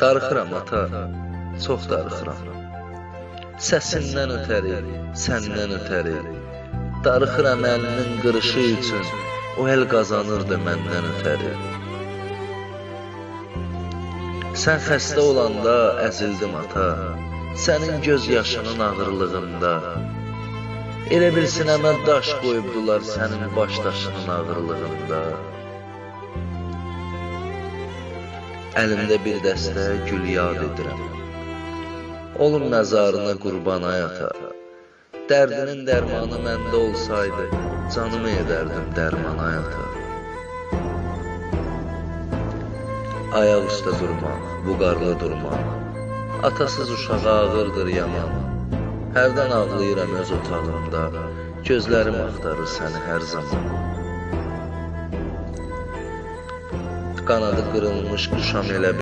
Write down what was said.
Darıxıram ata, çox darıxıram. Səsindən ötəri, səndən ötəri. Darıxıram əlinin qırışı üçün, o el qazanırdı məndən ötəri. Sən xəstə olanda əzildim ata, sənin göz yaşının ağırlığında. Elə bil sinəmə daş qoyubdular sənin baş daşının ağırlığında. Əlimdə bir dəstə gül yad edirəm. Olum məzarına qurban ay ata. Dərdinin dərmanı məndə olsaydı, canımı edərdim dərman ay ata. Ayaq üstə durmaq, bu qarlı durmaq. Atasız uşağa ağırdır yaman. Hərdən ağlayıram öz otağımda. Gözlərim axtarır səni hər zaman. Kanadı kırılmış kuş hamile